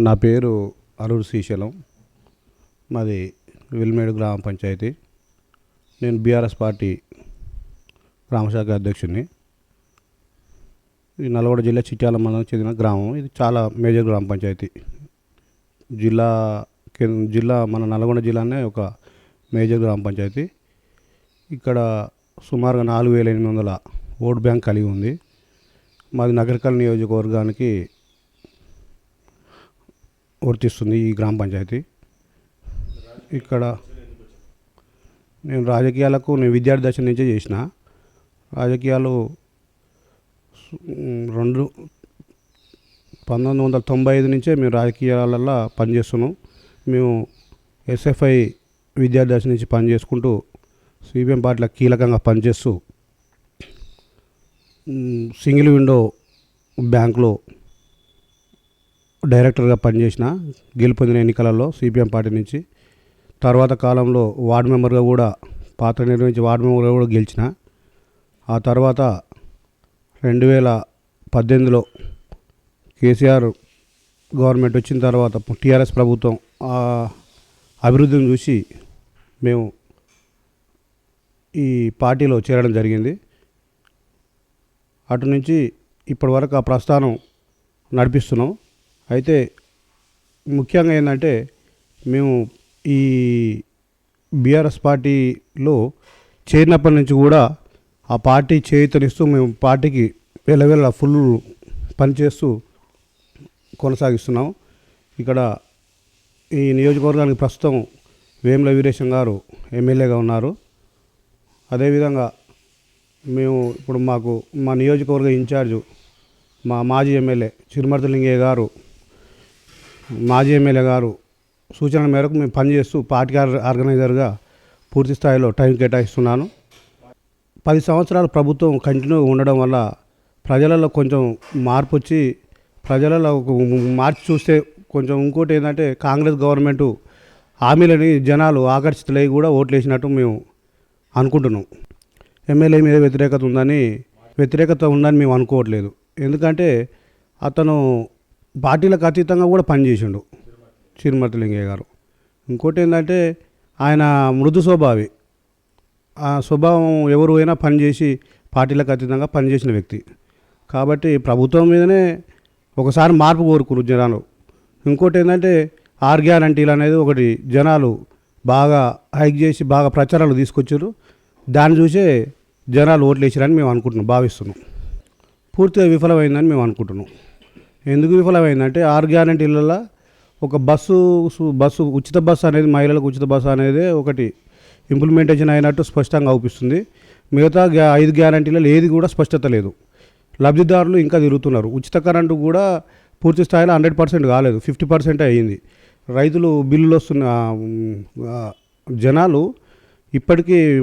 నా పేరు అరుణ్ శ్రీశైలం. మాది విల్మేడు గ్రామ పంచాయతీ. నేను బీఆర్ఎస్ పార్టీ గ్రామశాఖ అధ్యక్షుడిని. ఈ నల్గొండ జిల్లా చిట్యాల మండలం చెందిన గ్రామం. ఇది చాలా మేజర్ గ్రామ పంచాయతీ. జిల్లా జిల్లా మన నల్గొండ జిల్లానే ఒక మేజర్ గ్రామ పంచాయతీ. ఇక్కడ సుమారుగా నాలుగు వేల ఎనిమిది వందల ఓట్ బ్యాంక్ కలిగి ఉంది. మాది నగరకల్ నియోజకవర్గానికి వర్తిస్తుంది ఈ గ్రామ పంచాయతీ. ఇక్కడ నేను రాజకీయాలకు నేను విద్యార్థి దశ నుంచే చేసిన. రాజకీయాలు రెండు పంతొమ్మిది వందల తొంభై ఐదు నుంచే మేము రాజకీయాలల్లో పనిచేస్తున్నాం. మేము ఎస్ఎఫ్ఐ విద్యార్థి దశ నుంచి పనిచేసుకుంటూ సిపిఎం పార్టీలో కీలకంగా పనిచేస్తూ సింగిల్ విండో బ్యాంకులో డైరెక్టర్గా పనిచేసిన గెలుపొందిన ఎన్నికలలో సిపిఎం పార్టీ నుంచి. తర్వాత కాలంలో వార్డు మెంబర్గా కూడా పాత్ర నిర్వహించి వార్డు మెంబర్గా కూడా గెలిచిన. ఆ తర్వాత రెండు వేల పద్దెనిమిదిలో కేసీఆర్ గవర్నమెంట్ వచ్చిన తర్వాత టీఆర్ఎస్ ప్రభుత్వం అభివృద్ధిని చూసి మేము ఈ పార్టీలో చేరడం జరిగింది. అటు నుంచి ఇప్పటి వరకు ఆ ప్రస్థానం నడిపిస్తున్నాం. అయితే ముఖ్యంగా ఏంటంటే మేము ఈ బీఆర్ఎస్ పార్టీలో చేరినప్పటి నుంచి కూడా ఆ పార్టీ చేయుతనిస్తూ మేము పార్టీకి వెళ్ళ ఫుల్ పనిచేస్తూ కొనసాగిస్తున్నాం. ఇక్కడ ఈ నియోజకవర్గానికి ప్రస్తుతం వేముల వీరేశం గారు ఎమ్మెల్యేగా ఉన్నారు. అదేవిధంగా మేము ఇప్పుడు మాకు మా నియోజకవర్గ ఇన్ఛార్జు మా మాజీ ఎమ్మెల్యే చిరుమర్తలింగయ్య గారు మాజీ ఎమ్మెల్యే గారు సూచనల మేరకు మేము పనిచేస్తూ పార్టీ ఆర్గనైజర్గా పూర్తి స్థాయిలో టైం కేటాయిస్తున్నాను. పది సంవత్సరాలు ప్రభుత్వం కంటిన్యూ ఉండడం వల్ల ప్రజలలో కొంచెం మార్పు వచ్చి ప్రజలలో మార్చి చూస్తే కొంచెం ఇంకోటి ఏంటంటే కాంగ్రెస్ గవర్నమెంట్ హామీలని జనాలు ఆకర్షితులై కూడా ఓట్లు వేసినట్టు మేము అనుకుంటున్నాం. ఎమ్మెల్యే మీద వ్యతిరేకత ఉందని వ్యతిరేకత ఉందని మేము అనుకోవట్లేదు. ఎందుకంటే అతను పార్టీలకు అతీతంగా కూడా పనిచేసిండు. చిరుమతి లింగయ్య గారు. ఇంకోటి ఏంటంటే ఆయన మృదు స్వభావి. ఆ స్వభావం ఎవరు అయినా పనిచేసి పార్టీలకు అతీతంగా పనిచేసిన వ్యక్తి. కాబట్టి ప్రభుత్వం మీదనే ఒకసారి మార్పు కోరుకురు జనాలు. ఇంకోటి ఏంటంటే ఆర్ గ్యారంటీలు అనేది ఒకటి జనాలు బాగా హైక్ చేసి బాగా ప్రచారాలు తీసుకొచ్చారు. దాన్ని చూసే జనాలు ఓట్లు వేసారని మేము అనుకుంటున్నాం భావిస్తున్నాం. పూర్తిగా విఫలమైందని మేము అనుకుంటున్నాం. ఎందుకు విఫలమైందంటే ఆరు గ్యారంటీలలో ఒక బస్సు బస్సు ఉచిత బస్సు అనేది మహిళలకు ఉచిత బస్సు అనేది ఒకటి ఇంప్లిమెంటేషన్ అయినట్టు స్పష్టంగా అవుపిస్తుంది మిగతా గ్యా ఐదు గ్యారంటీలలో ఏది కూడా స్పష్టత లేదు. లబ్ధిదారులు ఇంకా తిరుగుతున్నారు. ఉచిత కరెంటు కూడా పూర్తి స్థాయిలో హండ్రెడ్ పర్సెంట్ కాలేదు. ఫిఫ్టీ పర్సెంట్ అయ్యింది. రైతులు బిల్లులు వస్తున్న జనాలు ఇప్పటికీ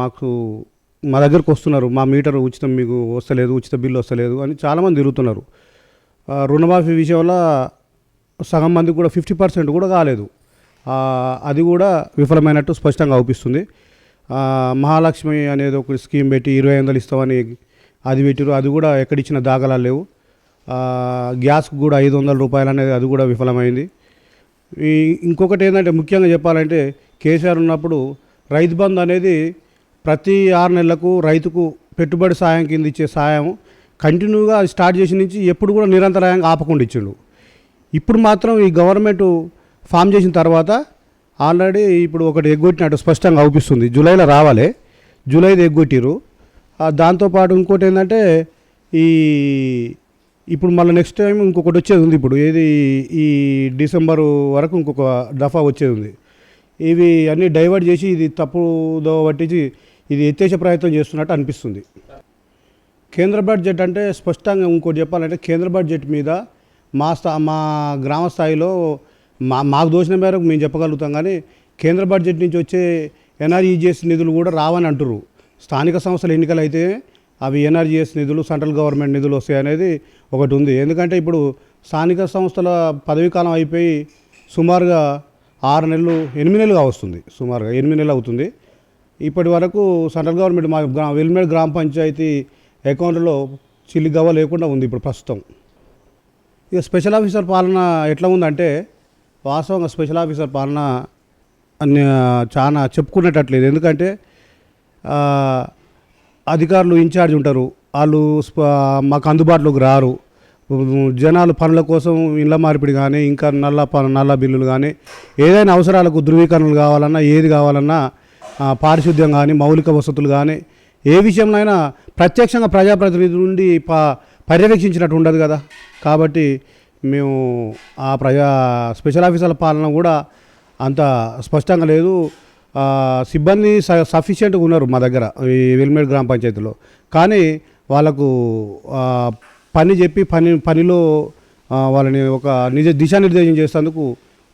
మాకు మా దగ్గరకు వస్తున్నారు. మా మీటర్ ఉచితం మీకు వస్తలేదు ఉచిత బిల్లు వస్తలేదు అని చాలామంది తిరుగుతున్నారు. రుణమాఫీ విషయంలో సగం మందికి కూడా ఫిఫ్టీ పర్సెంట్ కూడా కాలేదు. అది కూడా విఫలమైనట్టు స్పష్టంగా అవుపిస్తుంది మహాలక్ష్మి అనేది ఒక స్కీమ్ పెట్టి ఇరవై వందలు ఇస్తామని అది పెట్టిరు. అది కూడా ఎక్కడిచ్చిన దాఖలాలు లేవు. గ్యాస్కి కూడా ఐదు వందల రూపాయలు అనేది అది కూడా విఫలమైంది. ఈ ఇంకొకటి ఏంటంటే ముఖ్యంగా చెప్పాలంటే కేసీఆర్ ఉన్నప్పుడు రైతు బంధు అనేది ప్రతి ఆరు నెలలకు రైతుకు పెట్టుబడి సాయం కింద ఇచ్చే సాయం కంటిన్యూగా స్టార్ట్ చేసిన నుంచి ఎప్పుడు కూడా నిరంతరాయంగా ఆపకుండా ఇచ్చిండు. ఇప్పుడు మాత్రం ఈ గవర్నమెంట్ ఫామ్ చేసిన తర్వాత ఆల్రెడీ ఇప్పుడు ఒకటి ఎగ్గొట్టినట్టు స్పష్టంగా అవుపిస్తుంది జూలైలో రావాలి. జూలైది ఎగ్గొట్టిరు. దాంతోపాటు ఇంకోటి ఏంటంటే ఈ ఇప్పుడు మళ్ళీ నెక్స్ట్ టైం ఇంకొకటి వచ్చేది ఉంది ఇప్పుడు. ఏది ఈ డిసెంబర్ వరకు ఇంకొక దఫా వచ్చేది ఉంది. ఇవి అన్నీ డైవర్ట్ చేసి ఇది తప్పుదో పట్టించి ఇది ఎత్తేసే ప్రయత్నం చేస్తున్నట్టు అనిపిస్తుంది. కేంద్ర బడ్జెట్ అంటే స్పష్టంగా ఇంకోటి చెప్పాలంటే కేంద్ర బడ్జెట్ మీద మా స్థా మా గ్రామ స్థాయిలో మా మాకు దోచిన మేరకు మేము చెప్పగలుగుతాం కానీ కేంద్ర బడ్జెట్ నుంచి వచ్చే ఎన్ఆర్ఈజిఎస్ నిధులు కూడా రావని అంటున్నారు స్థానిక సంస్థల ఎన్నికలు అయితే అవి ఎన్ఆర్జీఎస్ నిధులు సెంట్రల్ గవర్నమెంట్ నిధులు వస్తాయి అనేది ఒకటి ఉంది. ఎందుకంటే ఇప్పుడు స్థానిక సంస్థల పదవీ కాలం అయిపోయి సుమారుగా ఆరు నెలలు ఎనిమిది నెలలుగా వస్తుంది. సుమారుగా ఎనిమిది నెలలు అవుతుంది. ఇప్పటి వరకు సెంట్రల్ గవర్నమెంట్ మా గ్రా వెల్మేడ్ గ్రామ పంచాయతీ అకౌంట్లో చిల్లి గవ్వ లేకుండా ఉంది ఇప్పుడు ప్రస్తుతం. ఇక స్పెషల్ ఆఫీసర్ పాలన ఎట్లా ఉందంటే వాస్తవంగా స్పెషల్ ఆఫీసర్ పాలన అన్ని చాలా చెప్పుకునేటట్లేదు. ఎందుకంటే అధికారులు ఇన్ఛార్జ్ ఉంటారు. వాళ్ళు మాకు అందుబాటులోకి రారు. జనాలు పనుల కోసం ఇళ్ళ మార్పిడి కానీ ఇంకా నల్ల ప- నల్ల బిల్లులు కానీ ఏదైనా అవసరాలకు ధృవీకరణలు కావాలన్నా ఏది కావాలన్నా పారిశుద్ధ్యం కానీ మౌలిక వసతులు కానీ ఏ విషయంలోనైనా ప్రత్యక్షంగా ప్రజాప్రతినిధి నుండి ప పర్యవేక్షించినట్టు ఉండదు కదా. కాబట్టి మేము ఆ ప్రజా స్పెషల్ ఆఫీసర్ల పాలన కూడా అంత స్పష్టంగా లేదు. సిబ్బంది స సఫిషియెంట్గా ఉన్నారు మా దగ్గర ఈ వెల్మేడ్ గ్రామ పంచాయతీలో. కానీ వాళ్ళకు పని చెప్పి పని పనిలో వాళ్ళని ఒక నిజ దిశానిర్దేశం చేసేందుకు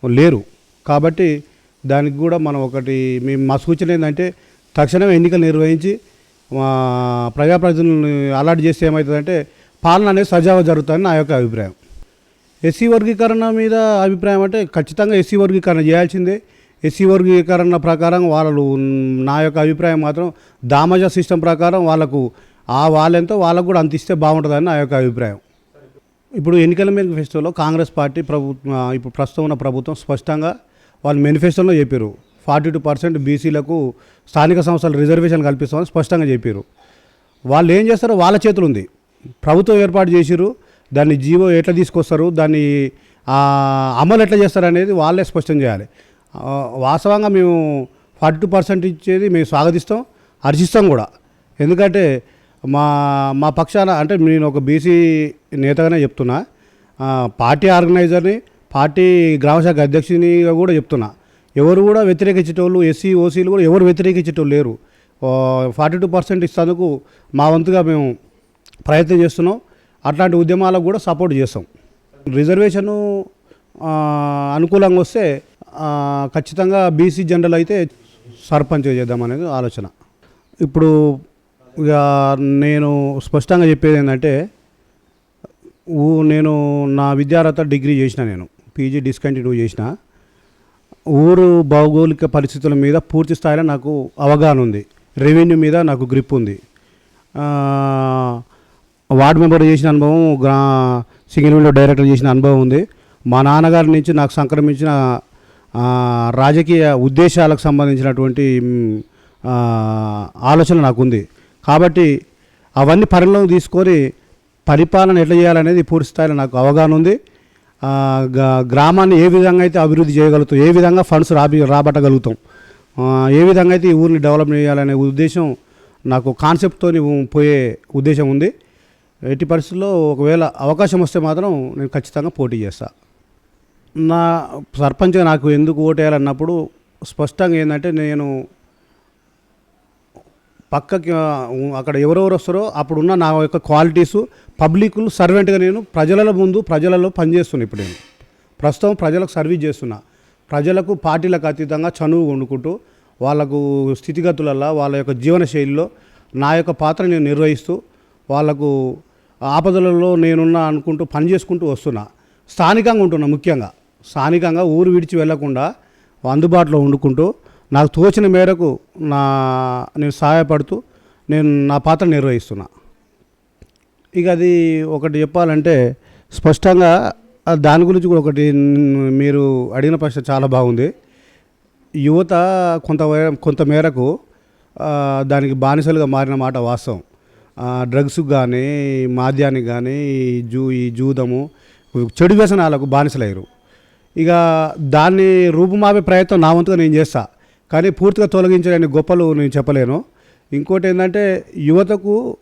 లేరు. కాబట్టి దానికి కూడా మనం ఒకటి మేము మా సూచన ఏంటంటే తక్షణమే ఎన్నికలు నిర్వహించి ప్రజాప్రతినిధులను అలాట్ చేస్తే ఏమవుతుందంటే పాలన అనేది సజావుగా జరుగుతుందని నా యొక్క అభిప్రాయం. ఎస్సీ వర్గీకరణ మీద అభిప్రాయం అంటే ఖచ్చితంగా ఎస్సీ వర్గీకరణ చేయాల్సిందే. ఎస్సీ వర్గీకరణ ప్రకారం వాళ్ళు నా యొక్క అభిప్రాయం మాత్రం దామజ సిస్టమ్ ప్రకారం వాళ్ళకు ఆ వాళ్ళెంతో వాళ్ళకు కూడా అంత ఇస్తే బాగుంటుందని నా యొక్క అభిప్రాయం. ఇప్పుడు ఎన్నికల మేనిఫెస్టోలో కాంగ్రెస్ పార్టీ ప్రభుత్వం ఇప్పుడు ప్రస్తుతం ఉన్న ప్రభుత్వం స్పష్టంగా వాళ్ళు మేనిఫెస్టోలో చెప్పారు ఫార్టీ టూ పర్సెంట్ బీసీలకు స్థానిక సంస్థలు రిజర్వేషన్ కల్పిస్తామని స్పష్టంగా చెప్పారు. వాళ్ళు ఏం చేస్తారో వాళ్ళ చేతులు ఉంది. ప్రభుత్వం ఏర్పాటు చేసిరు దాన్ని జీవో ఎట్లా తీసుకొస్తారు? దాన్ని అమలు ఎట్లా చేస్తారు అనేది వాళ్ళే స్పష్టం చేయాలి. వాస్తవంగా మేము ఫార్టీ టూ పర్సెంట్ ఇచ్చేది మేము స్వాగతిస్తాం హర్షిస్తాం కూడా. ఎందుకంటే మా మా పక్షాన అంటే నేను ఒక బీసీ నేతగానే చెప్తున్నా. పార్టీ ఆర్గనైజర్ని పార్టీ గ్రామశాఖ అధ్యక్షునిగా కూడా చెప్తున్నా. ఎవరు కూడా వ్యతిరేకించేటోళ్ళు ఎస్సీ ఓసీలు కూడా ఎవరు వ్యతిరేకించేటోళ్ళు లేరు. ఫార్టీ టూ పర్సెంట్ ఇస్తేందుకు మా వంతుగా మేము ప్రయత్నం చేస్తున్నాం. అట్లాంటి ఉద్యమాలకు కూడా సపోర్ట్ చేస్తాం. రిజర్వేషను అనుకూలంగా వస్తే ఖచ్చితంగా బీసీ జనరల్ అయితే సర్పంచ్ చేద్దామనేది ఆలోచన. ఇప్పుడు ఇక నేను స్పష్టంగా చెప్పేది ఏంటంటే నేను నా విద్యార్హత డిగ్రీ చేసిన నేను పీజీ డిస్కంటిన్యూ చేసిన. ఊరు భౌగోళిక పరిస్థితుల మీద పూర్తి స్థాయిలో నాకు అవగాహన ఉంది. రెవెన్యూ మీద నాకు గ్రిప్ ఉంది. వార్డ్ మెంబర్ చేసిన అనుభవం గ్రా సింగిల్ విండో డైరెక్టర్ చేసిన అనుభవం ఉంది. మా నాన్నగారి నుంచి నాకు సంక్రమించిన రాజకీయ ఉద్దేశాలకు సంబంధించినటువంటి ఆలోచన నాకు ఉంది. కాబట్టి అవన్నీ పరిగణలోకి తీసుకొని పరిపాలన ఎట్లా చేయాలనేది పూర్తి స్థాయిలో నాకు అవగాహన ఉంది. గ్రామాన్ని ఏ విధంగా అయితే అభివృద్ధి చేయగలుగుతాం ఏ విధంగా ఫండ్స్ రాబి రాబట్టగలుగుతాం ఏ విధంగా అయితే ఈ ఊరిని డెవలప్ చేయాలనే ఉద్దేశం నాకు కాన్సెప్ట్తో పోయే ఉద్దేశం ఉంది. ఎట్టి పరిస్థితుల్లో ఒకవేళ అవకాశం వస్తే మాత్రం నేను ఖచ్చితంగా పోటీ చేస్తా. నా సర్పంచ్గా నాకు ఎందుకు ఓటేయాలన్నప్పుడు స్పష్టంగా ఏంటంటే నేను పక్కకి అక్కడ ఎవరెవరు వస్తారో అప్పుడున్న నా యొక్క క్వాలిటీసు పబ్లిక్ సర్వెంట్గా నేను ప్రజల ముందు ప్రజలలో పనిచేస్తున్నాను ఇప్పుడు నేను. ప్రస్తుతం ప్రజలకు సర్వీస్ చేస్తున్నా. ప్రజలకు పార్టీలకు అతీతంగా చనువు వండుకుంటూ వాళ్ళకు స్థితిగతులలో వాళ్ళ యొక్క జీవన శైలిలో నా యొక్క పాత్ర నేను నిర్వహిస్తూ వాళ్ళకు ఆపదలలో నేనున్నా అనుకుంటూ పని చేసుకుంటూ వస్తున్నా. స్థానికంగా ఉంటున్నా ముఖ్యంగా. స్థానికంగా ఊరు విడిచి వెళ్ళకుండా అందుబాటులో వండుకుంటూ నాకు తోచిన మేరకు నా నేను సహాయపడుతూ నేను నా పాత్ర నిర్వహిస్తున్నా. ఇక అది ఒకటి చెప్పాలంటే స్పష్టంగా దాని గురించి కూడా ఒకటి మీరు అడిగిన ప్రశ్న చాలా బాగుంది. యువత కొంత వే- కొంత మేరకు దానికి బానిసలుగా మారిన మాట వాస్తవం. డ్రగ్స్ కానీ మాద్యానికి కానీ జూ ఈ జూదము చెడు వ్యసనాలకు బానిసలయ్యారు. ఇక దాన్ని రూపుమాపే ప్రయత్నం నా వంతుగా నేను చేస్తా. కానీ పూర్తిగా తొలగించలేని గొప్పలు నేను చెప్పలేను. ఇంకోటి ఏంటంటే యువతకు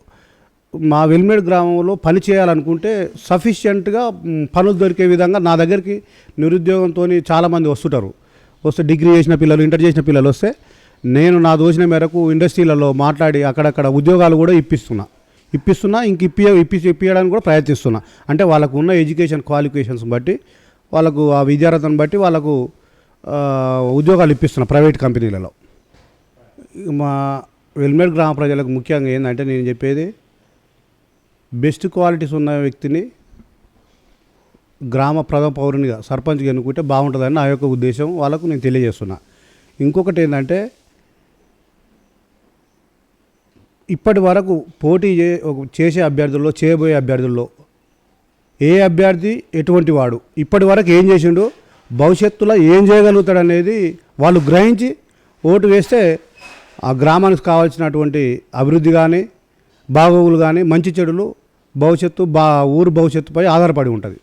మా వెల్మేడ్ గ్రామంలో పని చేయాలనుకుంటే సఫిషియెంట్గా పనులు దొరికే విధంగా నా దగ్గరికి నిరుద్యోగంతో చాలామంది వస్తుంటారు. వస్తే డిగ్రీ చేసిన పిల్లలు ఇంటర్ చేసిన పిల్లలు వస్తే నేను నా దోచిన మేరకు ఇండస్ట్రీలలో మాట్లాడి అక్కడక్కడ ఉద్యోగాలు కూడా ఇప్పిస్తున్నా. ఇప్పిస్తున్నా ఇంక ఇప్పి ఇప్పి ఇప్పించడానికి కూడా ప్రయత్నిస్తున్నా. అంటే వాళ్ళకు ఉన్న ఎడ్యుకేషన్ క్వాలిఫికేషన్స్ బట్టి వాళ్ళకు ఆ విద్యార్థులను బట్టి వాళ్ళకు ఉద్యోగాలు ఇప్పిస్తున్నా ప్రైవేట్ కంపెనీలలో. మా వెల్మేడ్ గ్రామ ప్రజలకు ముఖ్యంగా ఏంటంటే నేను చెప్పేది బెస్ట్ క్వాలిటీస్ ఉన్న వ్యక్తిని గ్రామ ప్రథమ పౌరునిగా సర్పంచ్గా ఎన్నుకుంటే బాగుంటుందని నా యొక్క ఉద్దేశం వాళ్ళకు నేను తెలియజేస్తున్నా. ఇంకొకటి ఏంటంటే ఇప్పటి వరకు పోటీ చే ఒక- చేసే అభ్యర్థుల్లో చేయబోయే అభ్యర్థుల్లో ఏ అభ్యర్థి ఎటువంటి వాడు? ఇప్పటి వరకు ఏం చేసిండు? భవిష్యత్తులో ఏం చేయగలుగుతాడు అనేది వాళ్ళు గ్రహించి ఓటు వేస్తే ఆ గ్రామానికి కావాల్సినటువంటి అభివృద్ధి కానీ బాగోగులు కానీ మంచి చెడులు భవిష్యత్తు బా ఊరు భవిష్యత్తుపై ఆధారపడి ఉంటుంది.